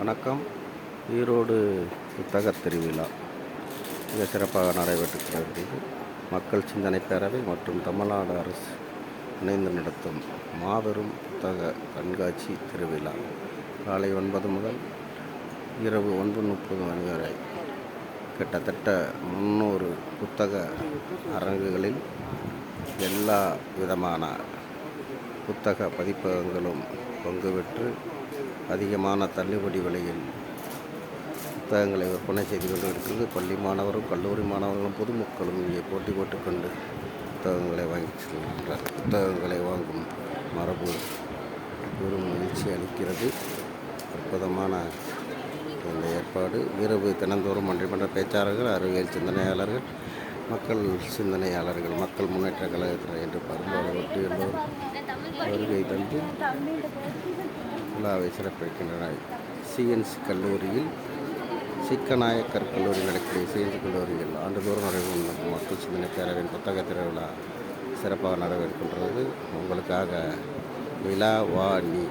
வணக்கம். ஈரோடு புத்தக திருவிழா. மிக சிறப்பாக நடைபெற்றுகிறது மக்கள் சிந்தனை பேரவை மற்றும் தமிழ்நாடு அரசு இணைந்து நடத்தும் மாபெரும் புத்தக கண்காட்சி திருவிழா. காலை ஒன்பது முதல் இரவு ஒன்பது முப்பது மணி வரை. கிட்டத்தட்ட முந்நூறு புத்தக அரங்குகளில் எல்லா விதமான புத்தக பதிப்பகங்களும் பங்கு பெற்று அதிகமான தள்ளுபடி விலையில் புத்தகங்களை விற்பனை செய்து கொண்டு இருக்கிறது பள்ளி மாணவரும் கல்லூரி மாணவர்களும் பொதுமக்களும் இங்கே போட்டி போட்டுக்கொண்டு புத்தகங்களை வாங்கி செல்கின்றார். புத்தகங்களை வாங்கும் மரபு பெரும் மகிழ்ச்சி அளிக்கிறது. அற்புதமான இந்த ஏற்பாடு. இரவு தினந்தோறும் மன்றிமன்ற பேச்சாளர்கள் அறிவியல் சிந்தனையாளர்கள் மக்கள் சிந்தனையாளர்கள் மக்கள் முன்னேற்ற கழகத்தினர் என்று பரும்பாலானவற்றை எல்லோரும் வருகை தந்து விழாவை சிறப்பிக்கின்றனர். சிஎன்சி கல்லூரியில் சிக்கநாயக்கர் கல்லூரி நடக்கிற சிஎன்சி கல்லூரியில் ஆண்டுதோறும் நடைபெறும் மக்கள் சிந்தனை பேரவையின் புத்தக திருவிழா சிறப்பாக நடைபெறுகின்றது. உங்களுக்காக விழா வாணி